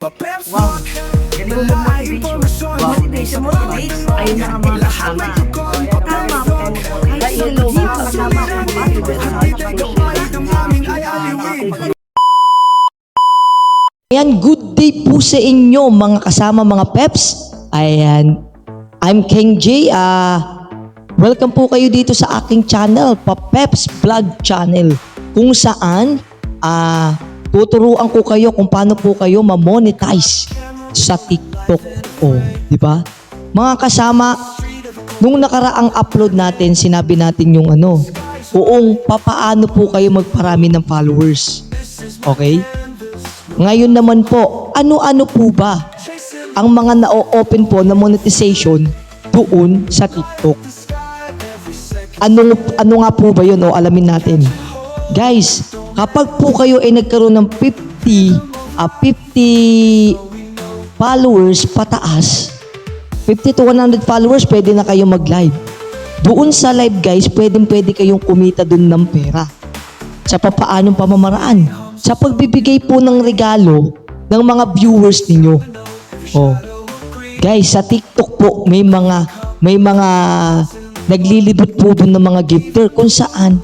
Wow. Galing mo. Motivation mo, Rich. Ayun na ang mga kasama. Tama po. Ay, mga kasama. Ayan, good day po sa inyo mga kasama mga peps. Ayan, I'm King J. Ah, welcome po kayo dito sa aking channel, Papeps Vlog Channel. Kung saan, ah, tuturuan ko kayo kung paano po kayo ma-monetize sa TikTok. O, di ba? Mga kasama, nung nakaraang upload natin, sinabi natin yung ano, kung papaano po kayo magparami ng followers. Okay? Ngayon naman po, ano-ano po ba ang mga na-open po na monetization doon sa TikTok? Ano, ano nga po ba yun? O alamin natin. Guys, kapag po kayo ay nagkaroon ng 50, ah 50 followers pataas, 50 to 100 followers, pwede na kayo mag-live. Doon sa live guys, pwedeng pwede kayong kumita doon ng pera. Sa papaanong pamamaraan. Sa pagbibigay po ng regalo ng mga viewers ninyo. Oh. Guys, sa TikTok po may mga may mga naglilibot po doon ng mga gifter kung saan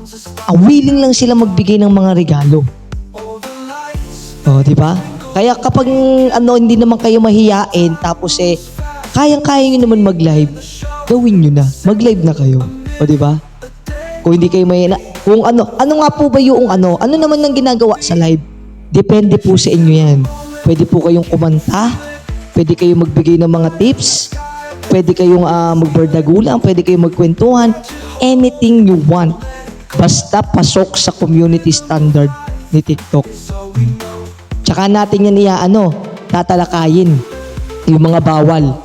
ah, willing lang sila magbigay ng mga regalo. Oh, di ba? Kaya kapag ano hindi naman kayo mahiyain tapos eh kayang-kaya nyo naman mag-live, gawin nyo na. Mag-live na kayo. O di ba? Kung hindi kayo may kung ano, ano nga po ba yung ano, ano naman ang ginagawa sa live? Depende po sa inyo yan. Pwede po kayong kumanta, pwede kayong magbigay ng mga tips, pwede kayong uh, magbardagulang, pwede kayong magkwentuhan, anything you want. Basta pasok sa community standard ni TikTok. Tsaka natin yan iya, ano, tatalakayin yung mga bawal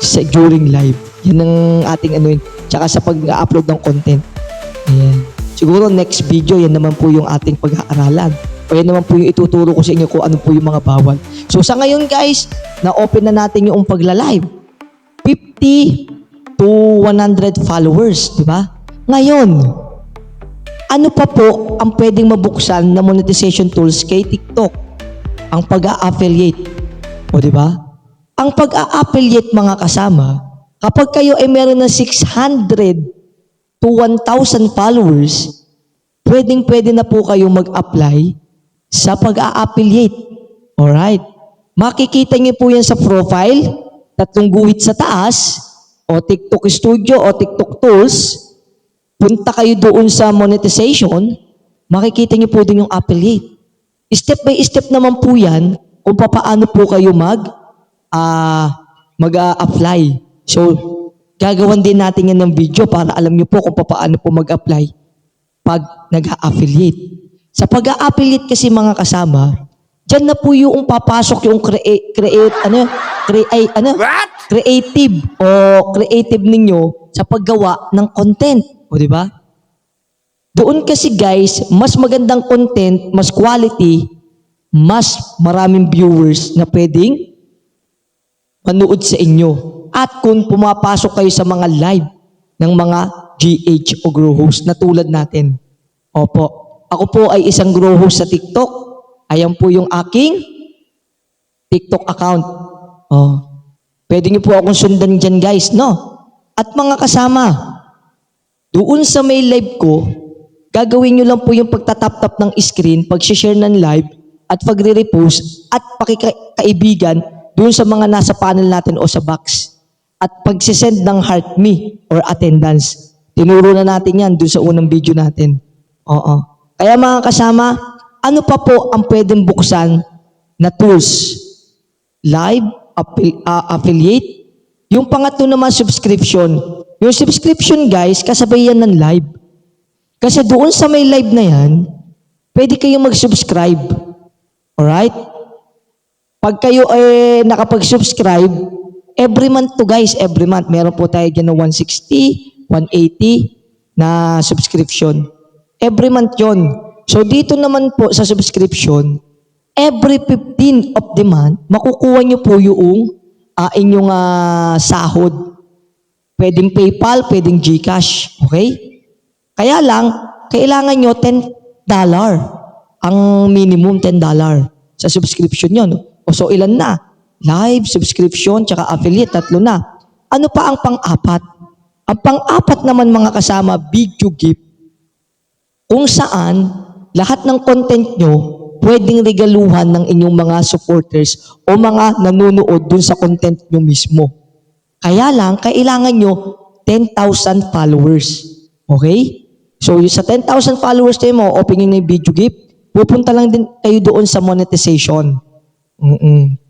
sa during live. Yan ang ating ano yun. Tsaka sa pag-upload ng content. Ayan. Siguro next video, yan naman po yung ating pag-aaralan. O yan naman po yung ituturo ko sa inyo kung ano po yung mga bawal. So sa ngayon guys, na-open na natin yung pagla-live. 50 to 100 followers, di ba? Ngayon, ano pa po ang pwedeng mabuksan na monetization tools kay TikTok? Ang pag-a-affiliate. O di ba? Ang pag-a-affiliate mga kasama, kapag kayo ay meron ng 600 to 1,000 followers, pwedeng pwede na po kayo mag-apply sa pag-a-affiliate. Alright? Makikita niyo po yan sa profile, tatlong guhit sa taas, o TikTok Studio o TikTok Tools, punta kayo doon sa monetization, makikita niyo po doon yung affiliate. Step by step naman po yan kung paano po kayo mag ah mag-apply. So, gagawan din natin yan ng video para alam niyo po kung paano po mag-apply pag nag-affiliate. Sa pag-affiliate kasi mga kasama, Diyan na po yung papasok yung create, create ano, create, ano, creative o creative ninyo sa paggawa ng content. O di ba? Doon kasi guys, mas magandang content, mas quality, mas maraming viewers na pwedeng manood sa inyo. At kung pumapasok kayo sa mga live ng mga GH o grow host na tulad natin. Opo. Ako po ay isang grow host sa TikTok. Ayan po yung aking TikTok account. Oh. Pwede niyo po akong sundan dyan guys, no? At mga kasama, doon sa may live ko, gagawin niyo lang po yung pagtatap-tap ng screen, pag-share ng live, at pagre-repost, at pakikaibigan doon sa mga nasa panel natin o sa box. At pag-send ng heart me or attendance. Tinuro na natin yan doon sa unang video natin. Oo. Kaya mga kasama, ano pa po ang pwedeng buksan na tools? Live, ah, affiliate. Yung pangatlo naman, subscription. Yung subscription, guys, kasabay yan ng live. Kasi doon sa may live na yan, pwede kayong mag-subscribe. Alright? Pag kayo ay nakapag-subscribe, every month to guys, every month, meron po tayo ng 160, 180 na subscription. Every month yon. So dito naman po sa subscription, every 15 of the month, makukuha nyo po yung uh, inyong ah, sahod. Pwedeng PayPal, pwedeng GCash. Okay? Kaya lang, kailangan nyo $10 ang minimum $10 sa subscription nyo. No? O so ilan na? Live, subscription, tsaka affiliate, tatlo na. Ano pa ang pang-apat? Ang pang-apat naman mga kasama, video gift. Kung saan, lahat ng content nyo, pwedeng regaluhan ng inyong mga supporters o mga nanonood dun sa content nyo mismo. Kaya lang, kailangan nyo 10,000 followers. Okay? So, yung sa 10,000 followers tayo mo, open nyo na yung video gift, pupunta lang din kayo doon sa monetization. Mm-mm.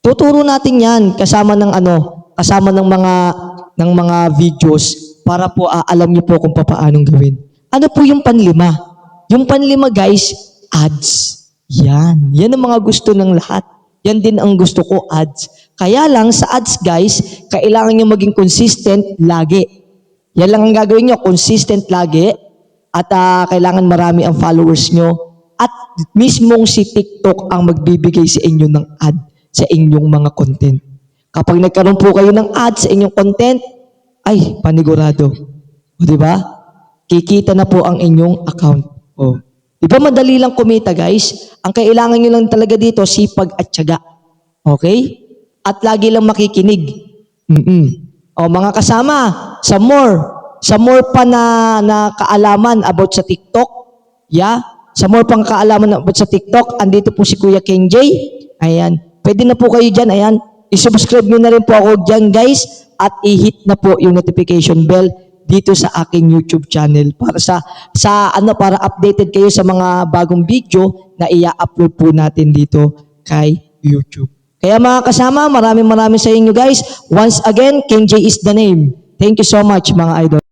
Tuturo natin yan kasama ng ano, kasama ng mga ng mga videos para po ah, alam niyo po kung paano gawin. Ano po yung panlima? Yung panlima guys, ads. Yan. Yan ang mga gusto ng lahat. Yan din ang gusto ko, ads. Kaya lang sa ads guys, kailangan nyo maging consistent lagi. Yan lang ang gagawin nyo, consistent lagi. At ah, kailangan marami ang followers nyo. At mismong si TikTok ang magbibigay sa inyo ng ad sa inyong mga content. Kapag nagkaroon po kayo ng ad sa inyong content, ay, panigurado. O, di ba? Kikita na po ang inyong account. O. Di ba madali lang kumita, guys? Ang kailangan nyo lang talaga dito, sipag at tiyaga. Okay? At lagi lang makikinig. mm O, mga kasama, sa more, sa more pa na, na kaalaman about sa TikTok, yeah, sa more pang kaalaman about sa TikTok, andito po si Kuya King J. Ayan. Pwede na po kayo dyan. Ayan. I-subscribe nyo na rin po ako dyan, guys. At i-hit na po yung notification bell dito sa aking YouTube channel para sa sa ano para updated kayo sa mga bagong video na i-upload po natin dito kay YouTube. Kaya mga kasama, maraming maraming sa inyo guys. Once again, King J is the name. Thank you so much mga idol.